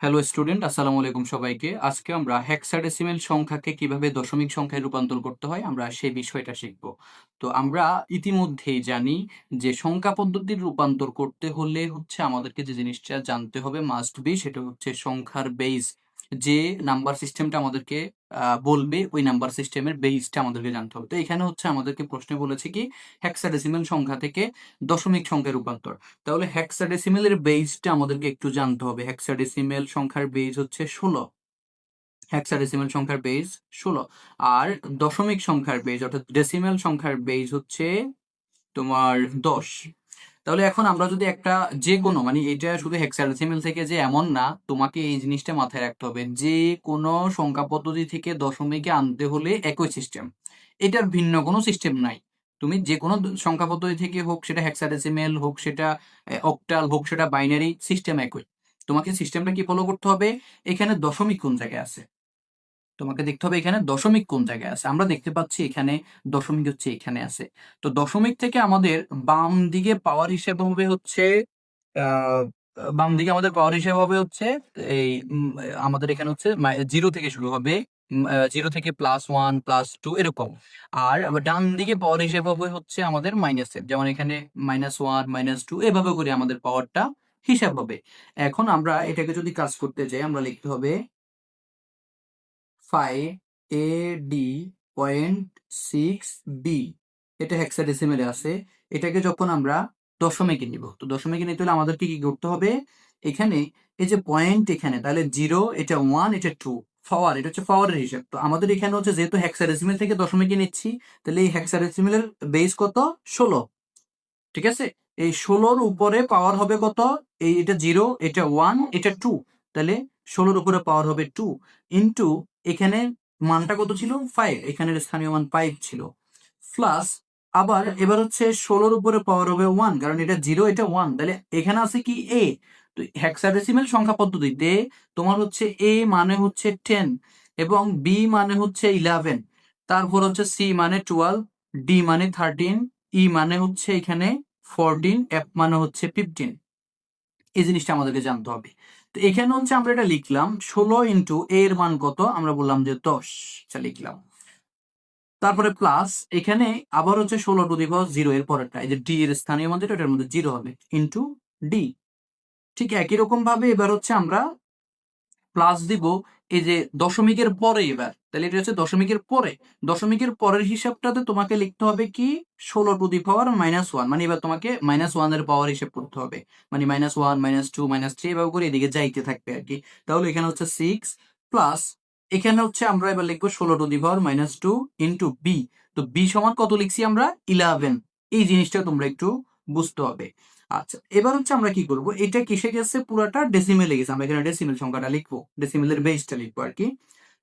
Hello student আসসালামু আলাইকুম সবাইকে। আজকে আমরা হেক্সাডেসিমেল সংখ্যাকে কীভাবে দশমিক সংখ্যায় রূপান্তর করতে হয়, আমরা সেই বিষয়টা শিখব। তো আমরা ইতিমধ্যেই জানি যে সংখ্যা পদ্ধতির রূপান্তর করতে হলে হচ্ছে আমাদেরকে যে জিনিসটা জানতে হবে মাস্ট বি সেটা হচ্ছে সংখ্যার বেস যে নাম্বার সিস্টেমটা আমাদেরকে বলবে, ওই নাম্বার সিস্টেমের বেসটা আমাদেরকে জানতে হবে। তো এখানে হচ্ছে আমাদেরকে প্রশ্নে বলেছে কি হেক্সাডেসিমেল সংখ্যা থেকে দশমিক সংখ্যায় রূপান্তর। তাহলে হেক্সাডেসিমেলের বেসটা আমাদেরকে একটু জানতে হবে। হেক্সাডেসিমেল সংখ্যার বেস হচ্ছে ষোলো। হেক্সাডেসিমেল সংখ্যার বেস ষোলো। আর দশমিক সংখ্যার বেস অর্থাৎ ডেসিমেল সংখ্যার বেস হচ্ছে তোমার দশ। তাহলে এখন আমরা যদি একটা যে কোনো মানে এটা শুধু হেক্সাডেসিমেল থেকে যে এমন না, তোমাকে এই জিনিসটা মাথায় রাখতে হবে যে কোনো সংখ্যা পদ্ধতি থেকে দশমিকে আনতে হলে একই সিস্টেম এটার ভিন্ন কোনো সিস্টেম নাই। তুমি যে কোনো সংখ্যা পদ্ধতি থেকে হোক, সেটা হেক্সাডেসিমেল হোক, সেটা অক্টাল হোক, সেটা বাইনারি সিস্টেম একই। তোমাকে সিস্টেমটা কি ফলো করতে হবে? এখানে দশমিক কোন জায়গায় আছে? তোমাকে দেখতে হবে এখানে দশমিক কোন জায়গায় আছে। আমরা দেখতে পাচ্ছি এখানে দশমিক হচ্ছে এখানে আছে। তো দশমিক থেকে আমাদের বাম দিকে পাওয়ার হিসেবে হবে হচ্ছে বাম দিকে আমাদের পাওয়ার হিসেবে হবে হচ্ছে এই আমাদের এখানে হচ্ছে জিরো থেকে শুরু হবে জিরো থেকে প্লাস ওয়ান প্লাস টু এরকম। আর ডান দিকে পাওয়ার হিসেবে হবে হচ্ছে আমাদের মাইনাস মাইনাসের যেমন এখানে মাইনাস ওয়ান মাইনাস টু এভাবে করে আমাদের পাওয়ারটা হিসাব হবে। এখন আমরা এটাকে যদি কাজ করতে যাই, আমরা লিখতে হবে five A D point six B এটা হেক্সাডেসিমেলে আছে। এটাকে যখন আমরা দশমিকে নিব, তো দশমিকে নিতে হলে আমাদেরকে কি করতে হবে? এখানে এই যে পয়েন্ট এখানে, তাহলে জিরো এটা ওয়ান এটা টু পাওয়ার এটা হচ্ছে পাওয়ারের হিসাব। তো আমাদের এখানে হচ্ছে যেহেতু হেক্সাডেসিমেল থেকে দশমিকে নিচ্ছি, তাহলে এই হেক্সাডেসিমেলের বেস কত? ষোলো। ঠিক আছে? এই ষোলোর উপরে পাওয়ার হবে কত? এই এটা জিরো এটা ওয়ান এটা টু তাহলে ষোলোর উপরে পাওয়ার হবে টু ইন্টু এখানে মানটা কত ছিল? ফাইভ এখানে স্থানীয় মান ফাইভ ছিল। প্লাস আবার এবার হচ্ছে ষোলোর উপরে পাওয়ার হবে ওয়ান কারণ এটা জিরো এটা ওয়ান তাহলে এখানে আছে কি এ তো হেক্সাডেসিমেল সংখ্যা পদ্ধতিতে তোমার হচ্ছে এ মানে হচ্ছে টেন এবং বি মানে হচ্ছে ইলেভেন তারপর হচ্ছে সি মানে টুয়েলভ ডি মানে থার্টিন ই মানে হচ্ছে এখানে ফোরটিন এফ মানে হচ্ছে ফিফটিন এই জিনিসটা আমাদেরকে জানতে হবে। এখানে হচ্ছে আমরা এটা লিখলাম ষোলো ইন্টু এর মান কত? আমরা বললাম যে দশ। আচ্ছা লিখলাম। তারপরে প্লাস এখানে আবার হচ্ছে ষোলো টু দি পাওয়ার জিরো এর পরেরটা। এই যে ডি এর স্থানীয় মধ্যে এটার মধ্যে জিরো হবে ইন্টু ডি ঠিক একই রকম ভাবে এবার হচ্ছে আমরা প্লাস দিব এই যে দশমিকের পরে এবার, তাহলে এটা হচ্ছে দশমিকের পরে। দশমিকের পরের হিসাবটাতে তোমাকে লিখতে হবে কি? ষোলো to the power minus one মানে এবার তোমাকে মাইনাস ওয়ানের পাওয়ার হিসেব করতে হবে। মানে minus one minus two minus three এভাবে করে এদিকে যাইতে থাকবে আর কি। তাহলে এখানে হচ্ছে সিক্স প্লাস এখানে হচ্ছে আমরা এবার লিখব ষোলো to the power minus two into B তো বি সমান কত লিখছি আমরা? ইলেভেন এই জিনিসটা তোমরা একটু বুঝতে হবে। আচ্ছা এবার হচ্ছে আমরা কি করব? এটা কিসে গেছে? পুরাটা ডেসিমেলে গেছে। আমরা এখানে ডেসিমেল সংখ্যাটা লিখব। ডেসিমেলের বেসটা লিখব আর কি।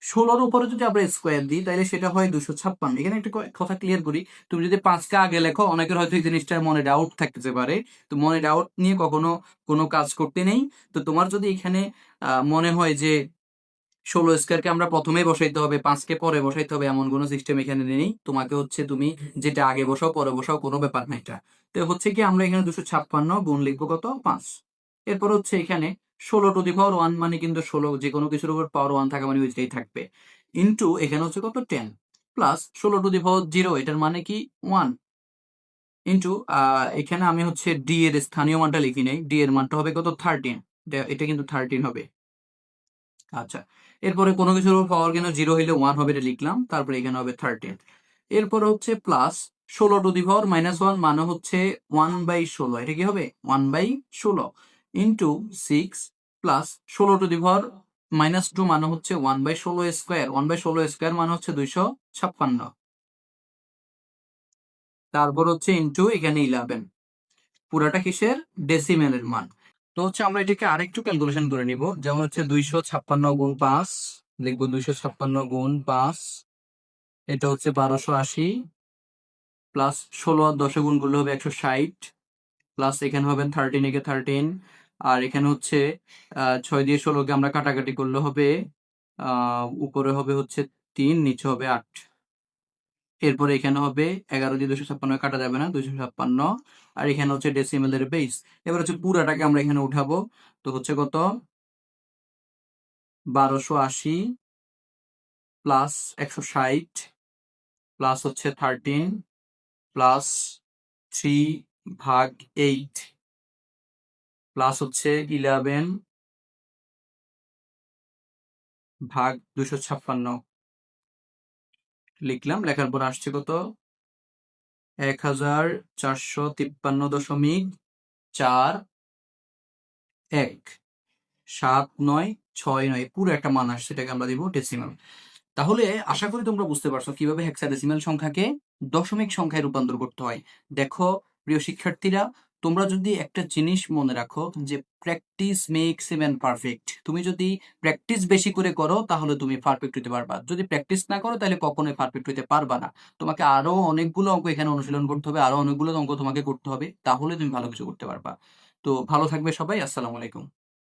ষোলোর উপরে যদি আমরা স্কোয়ার দিই, তাহলে সেটা হয় দুশো ছাপ্পান্ন। এখানে একটা কথা ক্লিয়ার করি। তুমি যদি পাঁচকে আগে লেখো, অনেকের হয়তো এই জিনিসটার মনে ডাউট থাকতে পারে। তো মনে ডাউট নিয়ে কখনো কোনো কাজ করতে নেই। তো তোমার যদি এখানে মনে হয় যে ষোলো স্কোয়ারকে আমরা প্রথমে বসাইতে হবে পাঁচকে পরে বসাইতে হবে, এমন কোনো সিস্টেম এখানে নেই। তোমাকে হচ্ছে তুমি যেটা আগে বসাও, পরে বসাও, কোনো ব্যাপার না এটা। তো হচ্ছে কি আমরা এখানে দুশো ছাপ্পান্ন গুণ লিখব কত? পাঁচ। এরপর হচ্ছে এখানে ষোলো টু দি পাওয়ার ওয়ান মানে কিন্তু ষোলো যে কোনো কিছুর উপর পাওয়ার ওয়ান থাকা মানে ওইটাই থাকবে। ইন্টু এখানে হচ্ছে কত? টেন প্লাস ষোলো টু দি পাওয়ার জিরো এটার মানে কি? ওয়ান ইন্টু এখানে আমি হচ্ছে ডি এর স্থানীয় মানটা লিখি নেই। ডি এর মানটা হবে কত? থার্টিন এটা কিন্তু থার্টিন হবে। আচ্ছা। এরপরে কোনো কিছুর উপর পাওয়ার কেন জিরো হইলে ওয়ান হবে এটা লিখলাম, তারপরে এখানে হবে থার্টিন এরপরে হচ্ছে প্লাস ষোলো to the power minus one মানে হচ্ছে ওয়ান বাই ষোলো, এটা কি হবে? ওয়ান বাই ষোলো ইন্টু সিক্স প্লাস ষোলো to the power minus two মানে হচ্ছে ওয়ান বাই ষোলো স্কোয়ার ওয়ান বাই ষোলো স্কোয়ার মানে হচ্ছে দুইশো ছাপ্পান্ন। তারপর হচ্ছে ইন্টু এখানে ইলেভেন পুরাটা কিসের? ডেসিমেলের মান। তো হচ্ছে আমরা এটাকে আরেকটু ক্যালকুলেশন করে নিব। যেমন হচ্ছে দুইশো ছাপ্পান্ন গুণ পাঁচ, লিখব দুইশো ছাপ্পান্ন গুণ পাঁচ, এটা হচ্ছে বারোশো আশি প্লাস ষোলো আর দশে গুণ করলে হবে একশো ষাট প্লাস এখানে হবে থার্টিন একে থার্টিন আর এখানে হচ্ছে ছয় দিয়ে ষোলোকে আমরা কাটাকাটি করলে হবে উপরে হবে হচ্ছে তিন, নিচে হবে আট। এরপরে এখানে হবে এগারো দিয়ে দুশো ছাপ্পান্ন, কাটা যাবে না দুশো ছাপ্পান্ন। আর এখানে হচ্ছে ডেসিমেলের বেস এবার হচ্ছে পুরাটাকে আমরা এখানে উঠাবো। তো হচ্ছে কত? বারোশো আশি প্লাস একশো ষাট প্লাস হচ্ছে থার্টিন প্লাস থ্রি ভাগ এইট প্লাস হচ্ছে ইলেভেন ভাগ দুশো ছাপ্পান্ন। লিখলাম, লেখার পর আসছে কত? এক হাজার চারশো তিপ্পান্ন দশমিক চার এক। সাত নয়, ছয় নয়, পুরো একটা মান আসছে সেটাকে আমরা দিব ডেসিমাল তাহলে আশা করি তোমরা বুঝতে পারছ কীভাবে হেক্সাডেসিমাল সংখ্যাকে দশমিক সংখ্যায় রূপান্তর করতে হয়। দেখো, প্রিয় শিক্ষার্থীরা তোমরা যদি একটা জিনিস মনে রাখো যে practice makes a man perfect তুমি যদি প্র্যাকটিস বেশি করে করো, তাহলে তুমি পারফেক্ট হতে পারবা। যদি প্র্যাকটিস না করো, তাহলে কখনোই পারফেক্ট হতে পারবা না। তোমাকে আরও অনেকগুলো অঙ্ক এখানে অনুশীলন করতে হবে, আরও অনেকগুলো অঙ্ক তোমাকে করতে হবে, তাহলে তুমি ভালো কিছু করতে পারবা। তো ভালো থাকবে সবাই, আসসালামু আলাইকুম।